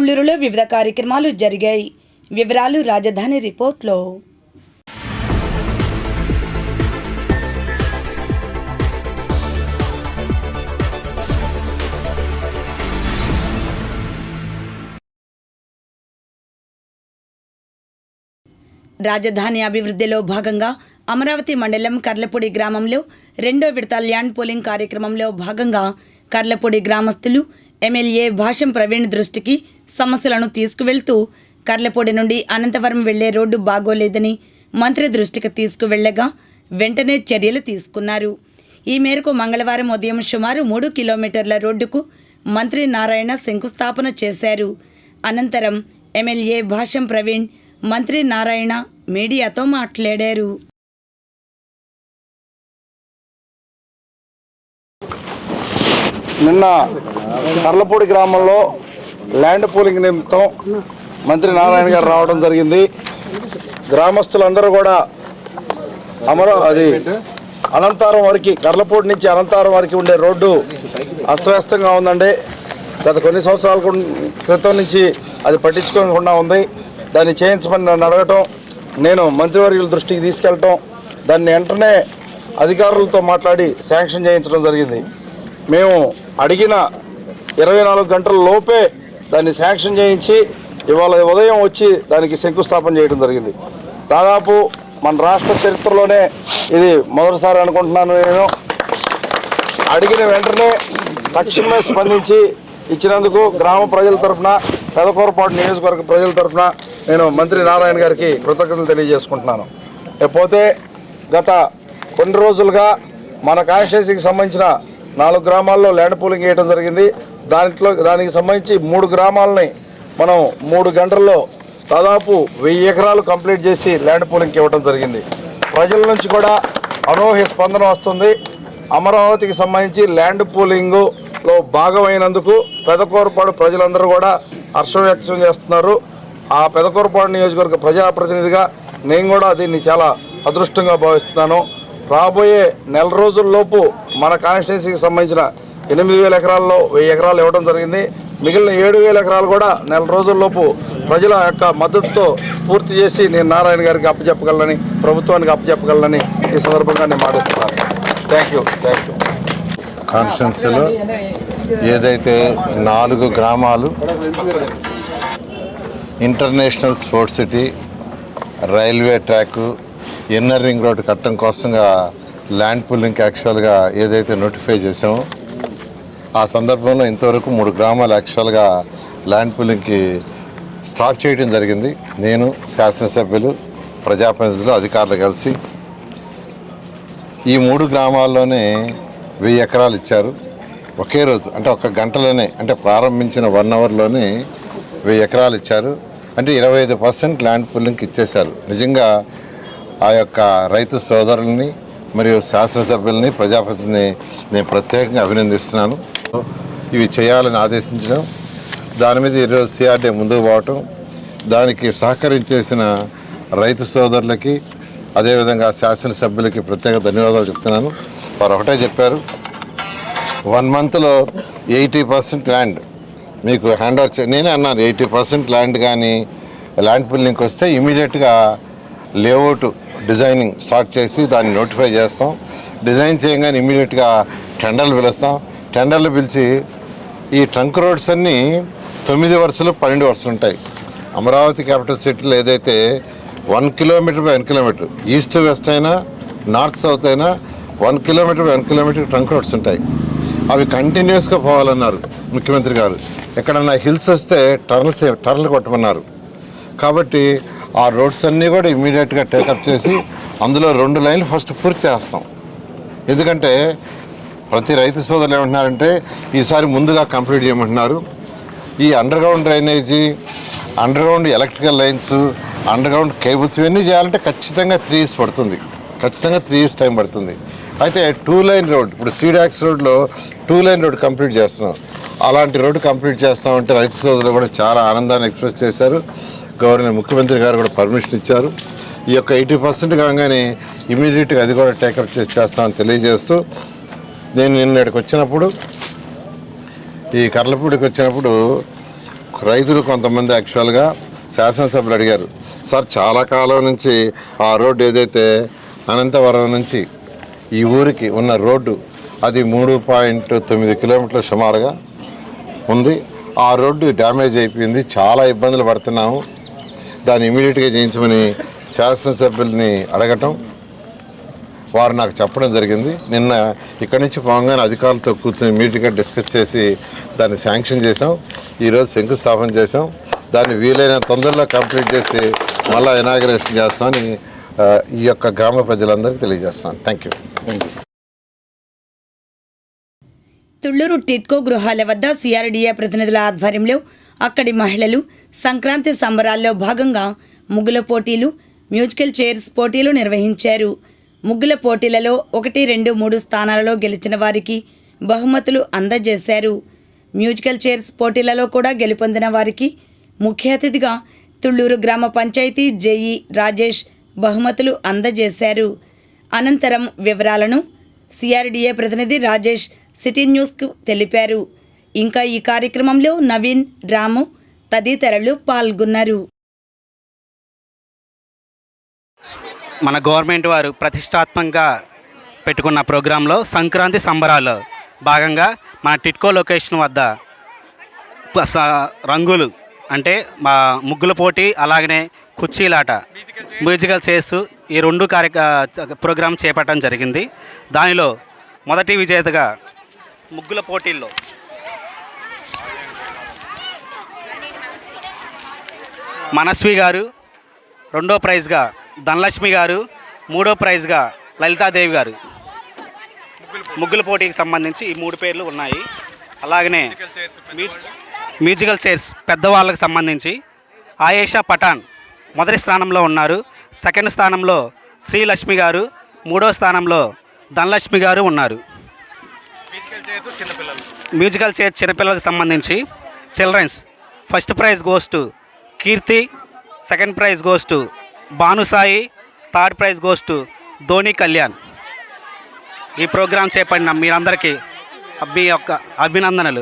తుళ్ళూరులో వివిధ కార్యక్రమాలు జరిగాయి. వివరాలు రాజధాని రిపోర్ట్లో. రాజధాని అభివృద్ధిలో భాగంగా అమరావతి మండలం కర్లపూడి గ్రామంలో రెండో విడత ల్యాండ్ పోలింగ్ కార్యక్రమంలో భాగంగా కర్లపూడి గ్రామస్తులు ఎమ్మెల్యే భాషం ప్రవీణ్ దృష్టికి సమస్యలను తీసుకువెళ్తూ కర్లపూడి నుండి అనంతవరం వెళ్ళే రోడ్డు బాగోలేదని మంత్రి దృష్టికి తీసుకువెళ్ళగా వెంటనే చర్యలు తీసుకున్నారు. ఈ మేరకు మంగళవారం ఉదయం సుమారు మూడు కిలోమీటర్ల రోడ్డుకు మంత్రి నారాయణ శంకుస్థాపన చేశారు. అనంతరం ఎమ్మెల్యే భాషం ప్రవీణ్ మంత్రి నారాయణ మీడియాతో మాట్లాడారు. నిన్న కర్లపూడి గ్రామంలో ల్యాండ్ పూలింగ్ నిమిత్తం మంత్రి నారాయణ గారు రావడం జరిగింది. గ్రామస్తులందరూ కూడా అమర అది అనంతారం వరకు కర్లపూడి నుంచి అనంతారం వరకు ఉండే రోడ్డు అస్తవ్యస్తంగా ఉందండి. గత కొన్ని సంవత్సరాల క్రితం నుంచి అది పట్టించుకోకుండా ఉంది. దాన్ని చేయించమని నన్ను అడగటం నేను మంత్రివర్యుల దృష్టికి తీసుకెళ్ళటం దాన్ని వెంటనే అధికారులతో మాట్లాడి శాంక్షన్ చేయించడం జరిగింది. మేము అడిగిన ఇరవై నాలుగు గంటల లోపే దాన్ని శాంక్షన్ చేయించి ఇవాళ ఉదయం వచ్చి దానికి శంకుస్థాపన చేయడం జరిగింది. దాదాపు మన రాష్ట్ర చరిత్రలోనే ఇది మొదటిసారి అనుకుంటున్నాను నేను. అడిగిన వెంటనే తక్షణమే స్పందించి ఇచ్చినందుకు గ్రామ ప్రజల తరఫున పెదకూరపాటు నియోజకవర్గ ప్రజల తరఫున నేను మంత్రి నారాయణ గారికి కృతజ్ఞతలు తెలియజేసుకుంటున్నాను. లేకపోతే గత కొన్ని రోజులుగా మన కాన్స్టిట్యూన్సీకి సంబంధించిన నాలుగు గ్రామాల్లో ల్యాండ్ పూలింగ్ వేయడం జరిగింది. దాంట్లో దానికి సంబంధించి మూడు గ్రామాలని మనం మూడు గంటల్లో దాదాపు వెయ్యి ఎకరాలు కంప్లీట్ చేసి ల్యాండ్ పూలింగ్కి ఇవ్వడం జరిగింది. ప్రజల నుంచి కూడా అనూహ్య స్పందన వస్తుంది. అమరావతికి సంబంధించి ల్యాండ్ పూలింగ్లో భాగమైనందుకు పెదకూరపాడు ప్రజలందరూ కూడా హర్షం వ్యక్తం చేస్తున్నారు. ఆ పెదకూరపాడు నియోజకవర్గ ప్రజాప్రతినిధిగా నేను కూడా దీన్ని చాలా అదృష్టంగా భావిస్తున్నాను. రాబోయే నెల రోజుల్లోపు మన కాన్స్టిట్యున్సీకి సంబంధించిన ఎనిమిది వేల ఎకరాల్లో వెయ్యి ఎకరాలు ఇవ్వడం జరిగింది. మిగిలిన ఏడు వేల ఎకరాలు కూడా నెల రోజుల్లోపు ప్రజల యొక్క మద్దతుతో పూర్తి చేసి నేను నారాయణ గారికి అప్పచెప్పగలనని ప్రభుత్వానికి అప్పచెప్పగలనని ఈ సందర్భంగా నేను మాటిస్తున్నాను. థ్యాంక్ యూ థ్యాంక్ యూ కాన్స్టిట్యున్సీలో ఏదైతే నాలుగు గ్రామాలు international sports city railway track inner ring road కట్టడం కోసంగా ల్యాండ్ పుల్లింగ్ యాక్చువల్గా ఏదైతే నోటిఫై చేసామో ఆ సందర్భంలో ఇంతవరకు మూడు గ్రామాలు యాక్చువల్గా ల్యాండ్ పుల్లింగ్కి స్టార్ట్ చేయడం జరిగింది. నేను శాసనసభ్యులు ప్రజాప్రతినిధులు అధికారులు కలిసి ఈ మూడు గ్రామాల్లోనే వెయ్యి ఎకరాలు ఇచ్చారు. ఒకే రోజు అంటే ఒక గంటలోనే అంటే ప్రారంభించిన వన్ అవర్లోనే వెయ్యి ఎకరాలు ఇచ్చారు. అంటే ఇరవై ఐదు పర్సెంట్ ల్యాండ్ పుల్లింగ్కి ఇచ్చేశారు. నిజంగా ఆ యొక్క రైతు సోదరుల్ని మరియు శాసనసభ్యుల్ని ప్రజాప్రతిని నేను ప్రత్యేకంగా అభినందిస్తున్నాను. ఇవి చేయాలని ఆదేశించడం దాని మీద ఈరోజు సిఆర్డీ ముందుకు పోవటం దానికి సహకరించేసిన రైతు సోదరులకి అదేవిధంగా శాసనసభ్యులకి ప్రత్యేక ధన్యవాదాలు చెప్తున్నాను. వారు ఒకటే చెప్పారు వన్ మంత్లో ఎయిటీ పర్సెంట్ ల్యాండ్ మీకు హ్యాండ్ ఓవర్ నేనే అన్నాను ఎయిటీ పర్సెంట్ ల్యాండ్ కానీ ల్యాండ్ పుల్లింగ్కి వస్తే ఇమీడియట్గా లేఅవుట్ డిజైనింగ్ స్టార్ట్ చేసి దాన్ని నోటిఫై చేస్తాం. డిజైన్ చేయగానే ఇమీడియట్గా టెండర్లు పిలుస్తాం. టెండర్లు పిలిచి ఈ ట్రంక్ రోడ్స్ అన్నీ తొమ్మిది వరుసలు పన్నెండు వరుసలు ఉంటాయి. అమరావతి క్యాపిటల్ సిటీలో ఏదైతే one kilometre by one kilometre east west అయినా నార్త్ సౌత్ అయినా one kilometre by one kilometre trunk roads ఉంటాయి. అవి కంటిన్యూస్గా పోవాలన్నారు ముఖ్యమంత్రి గారు. ఎక్కడన్నా హిల్స్ వస్తే టర్నల్స్ టర్న్లు కొట్టమన్నారు. కాబట్టి ఆ రోడ్స్ అన్నీ కూడా ఇమీడియట్గా టేకప్ చేసి అందులో రెండు లైన్లు ఫస్ట్ పూర్తి చేస్తాం. ఎందుకంటే ప్రతి రైతు సోదరులు ఏమంటున్నారంటే ఈసారి ముందుగా కంప్లీట్ చేయమంటున్నారు. ఈ underground drainage underground electrical lines underground cables ఇవన్నీ చేయాలంటే ఖచ్చితంగా త్రీ ఇయర్స్ పడుతుంది. ఖచ్చితంగా త్రీ ఇయర్స్ టైం పడుతుంది. అయితే టూ లైన్ రోడ్ ఇప్పుడు సీడాక్స్ రోడ్లో టూ లైన్ రోడ్ కంప్లీట్ చేస్తున్నాం. అలాంటి రోడ్డు కంప్లీట్ చేస్తామంటే రైతు సోదరులు కూడా చాలా ఆనందాన్ని ఎక్స్ప్రెస్ చేశారు. గవర్నర్ ముఖ్యమంత్రి గారు కూడా పర్మిషన్ ఇచ్చారు. ఈ యొక్క ఎయిటీ పర్సెంట్ కాగానే ఇమీడియట్గా అది కూడా టేకప్ చేసి చేస్తామని తెలియజేస్తూ నేను నిన్నటికి వచ్చినప్పుడు ఈ కర్లపూడికి వచ్చినప్పుడు రైతులు కొంతమంది యాక్చువల్గా శాసనసభ్యులు అడిగారు సార్ చాలా కాలం నుంచి ఆ రోడ్డు ఏదైతే అనంతవరం నుంచి ఈ ఊరికి ఉన్న రోడ్డు అది మూడు పాయింట్ తొమ్మిది కిలోమీటర్ల సుమారుగా ఉంది. ఆ రోడ్డు డ్యామేజ్ అయిపోయింది చాలా ఇబ్బందులు పడుతున్నాము. దాన్ని ఇమీడియట్గా చేయించమని శాసనసభ్యుల్ని అడగటం వారు నాకు చెప్పడం జరిగింది. నిన్న ఇక్కడి నుంచి పోగానే అధికారులతో కూర్చొని ఇమీడియట్గా డిస్కస్ చేసి దాన్ని శాంక్షన్ చేసాం ఈరోజు శంకుస్థాపన చేసాం దాన్ని వీలైన తొందరలో కంప్లీట్ చేసి మళ్ళీ ఇనాగ్రేషన్ చేస్తామని ఈ యొక్క గ్రామ ప్రజలందరికీ తెలియజేస్తాను థ్యాంక్ యూ. తుళ్ళూరు టిట్కో గృహాల వద్ద సిఆర్డీఏ ప్రతినిధుల ఆధ్వర్యంలో అక్కడి మహిళలు సంక్రాంతి సంబరాల్లో భాగంగా ముగ్గుల పోటీలు మ్యూజికల్ చైర్స్ పోటీలు నిర్వహించారు. ముగ్గుల పోటీలలో ఒకటి రెండు మూడు స్థానాలలో గెలిచిన వారికి బహుమతులు అందజేశారు. మ్యూజికల్ చైర్స్ పోటీలలో కూడా గెలుపొందిన వారికి ముఖ్య అతిథిగా తుళ్ళూరు గ్రామ పంచాయతీ జేఈ రాజేష్ బహుమతులు అందజేశారు. అనంతరం వివరాలను సిఆర్డీఏ ప్రతినిధి రాజేష్ సిటీ న్యూస్కు తెలిపారు. ఇంకా ఈ కార్యక్రమంలో నవీన్ రాము తదితరులు పాల్గొన్నారు. మన గవర్నమెంట్ వారు ప్రతిష్టాత్మకంగా పెట్టుకున్న ప్రోగ్రాంలో సంక్రాంతి సంబరాల్లో భాగంగా మన టిట్కో లొకేషన్ వద్ద రంగులు అంటే మా ముగ్గుల పోటీ అలాగనే కుర్చీలాట మ్యూజికల్ చేస్తూ ఈ రెండు కార్య ప్రోగ్రాం చేపట్టడం జరిగింది. దానిలో మొదటి విజేతగా ముగ్గుల పోటీల్లో మనస్వి గారు రెండో ప్రైజ్గా ధనలక్ష్మి గారు మూడో ప్రైజ్గా లలితాదేవి గారు. ముగ్గుల పోటీకి సంబంధించి ఈ మూడు పేర్లు ఉన్నాయి. అలాగనే మ్యూ- మ్యూజికల్ చైర్స్ పెద్దవాళ్ళకి సంబంధించి ఆయేషా పఠాన్ మొదటి స్థానంలో ఉన్నారు. సెకండ్ స్థానంలో శ్రీలక్ష్మి గారు మూడో స్థానంలో ధనలక్ష్మి గారు ఉన్నారు. మ్యూజికల్ చైర్ చిన్నపిల్లలకు సంబంధించి childrens first prize goes to Keerthi second prize goes to Bhanusai third prize goes to Dhoni Kalyan. ఈ ప్రోగ్రాం చేపడిన మీరందరికీ మీ యొక్క అభినందనలు.